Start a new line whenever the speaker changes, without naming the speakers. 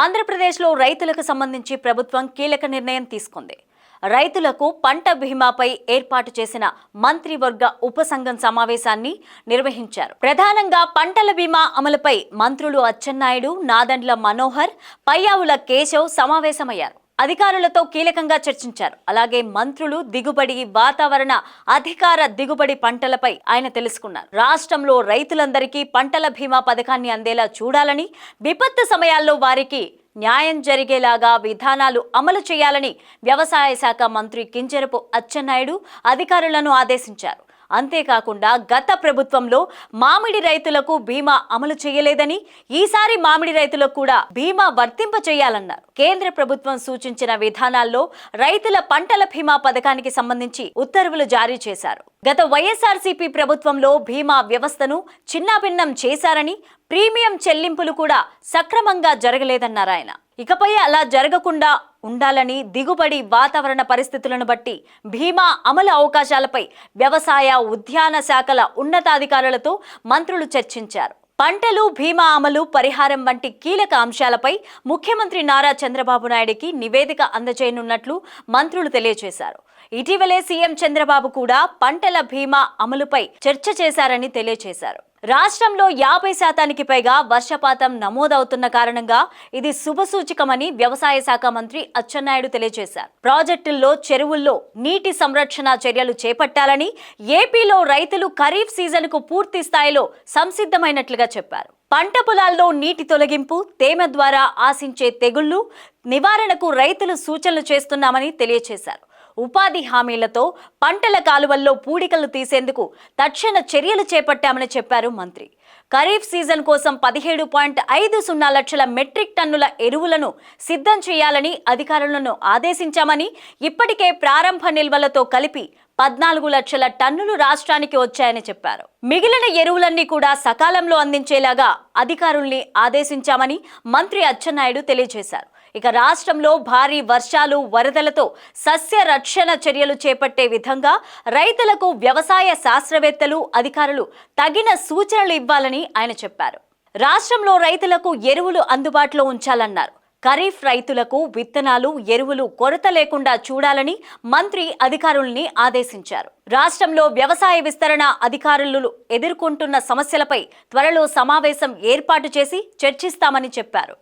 ఆంధ్రప్రదేశ్లో రైతులకు సంబంధించి ప్రభుత్వం కీలక నిర్ణయం తీసుకుంది. రైతులకు పంట బీమాపై ఏర్పాటు చేసిన మంత్రివర్గ ఉపసంఘం సమావేశాన్ని నిర్వహించారు. ప్రధానంగా పంటల బీమా అమలుపై మంత్రులు అచ్చెన్నాయుడు నాదండ్ల మనోహర్ పయ్యావుల కేశవ్ సమావేశమయ్యారు. అధికారులతో కీలకంగా చర్చించారు. అలాగే మంత్రులు దిగుబడి వాతావరణ అధికార దిగుబడి పంటలపై ఆయన తెలుసుకున్నారు. రాష్ట్రంలో రైతులందరికీ పంటల బీమా పథకాన్ని అందేలా చూడాలని విపత్తు సమయాల్లో వారికి న్యాయం జరిగేలాగా విధానాలు అమలు చేయాలని వ్యవసాయ శాఖ మంత్రి కింజరపు అచ్చెన్నాయుడు అధికారులను ఆదేశించారు. అంతేకాకుండా గత ప్రభుత్వంలో మామిడి రైతులకు బీమా అమలు చేయలేదని ఈసారి మామిడి రైతులకు కూడా బీమా వర్తింప చేయాలన్నారు. కేంద్ర ప్రభుత్వం సూచించిన విధానాల్లో రైతుల పంటల బీమా పథకానికి సంబంధించి ఉత్తర్వులు జారీ చేశారు. గత వైఎస్ఆర్సీపీ ప్రభుత్వంలో బీమా వ్యవస్థను చిన్నాభిన్నం చేశారని ప్రీమియం చెల్లింపులు కూడా సక్రమంగా జరగలేదన్నారు ఆయన. ఇకపై అలా జరగకుండా ఉండాలని దిగుబడి వాతావరణ పరిస్థితులను బట్టి భీమా అమలు అవకాశాలపై వ్యవసాయ ఉద్యాన శాఖల ఉన్నతాధికారులతో మంత్రులు చర్చించారు. పంటలు భీమా అమలు పరిహారం వంటి కీలక అంశాలపై ముఖ్యమంత్రి నారా చంద్రబాబు నాయుడికి నివేదిక అందజేయనున్నట్లు మంత్రులు తెలియజేశారు. ఇటీవలే సీఎం చంద్రబాబు కూడా పంటల బీమా అమలుపై చర్చ చేశారని తెలియజేశారు రాష్ట్రంలో యాభై శాతానికి పైగా వర్షపాతం నమోదవుతున్న కారణంగా ఇది శుభసూచకమని వ్యవసాయ శాఖ మంత్రి అచ్చెన్నాయుడు తెలియజేశారు ప్రాజెక్టుల్లో చెరువుల్లో నీటి సంరక్షణ చర్యలు చేపట్టాలని ఏపీలో రైతులు ఖరీఫ్ సీజన్కు పూర్తి స్థాయిలో సంసిద్ధమైనట్లుగా చెప్పారు. పంట పొలాల్లో నీటి తొలగింపు తేమ ద్వారా ఆశించే తెగుళ్ళు నివారణకు రైతులు సూచనలు చేస్తున్నామని తెలియజేశారు ఉపాధి హామీలతో పంటల కాలువల్లో పూడికలు తీసేందుకు తక్షణ చర్యలు చేపట్టామని చెప్పారు మంత్రి. ఖరీఫ్ సీజన్ కోసం పదిహేడు పాయింట్ ఐదు సున్నా లక్షల మెట్రిక్ టన్నుల ఎరువులను సిద్ధం చేయాలని అధికారులను ఆదేశించామని ఇప్పటికే ప్రారంభ నిల్వలతో కలిపి పద్నాలుగు లక్షల టన్నులు రాష్ట్రానికి వచ్చాయని చెప్పారు. మిగిలిన ఎరువులన్నీ కూడా సకాలంలో అందించేలాగా అధికారుల్ని ఆదేశించామని మంత్రి అచ్చెన్నాయుడు తెలియజేశారు. ఇక రాష్ట్రంలో భారీ వర్షాలు వరదలతో సస్య రక్షణ చర్యలు చేపట్టే విధంగా రైతులకు వ్యవసాయ శాస్త్రవేత్తలు అధికారులు తగిన సూచనలు ఇవ్వాలని ఆయన చెప్పారు. రాష్ట్రంలో రైతులకు ఎరువులు అందుబాటులో ఉంచాలన్నారు. ఖరీఫ్ రైతులకు విత్తనాలు ఎరువులు కొరత లేకుండా చూడాలని మంత్రి అధికారుల్ని ఆదేశించారు. రాష్ట్రంలో వ్యవసాయ విస్తరణ అధికారులు ఎదుర్కొంటున్న సమస్యలపై త్వరలో సమావేశం ఏర్పాటు చేసి చర్చిస్తామని చెప్పారు.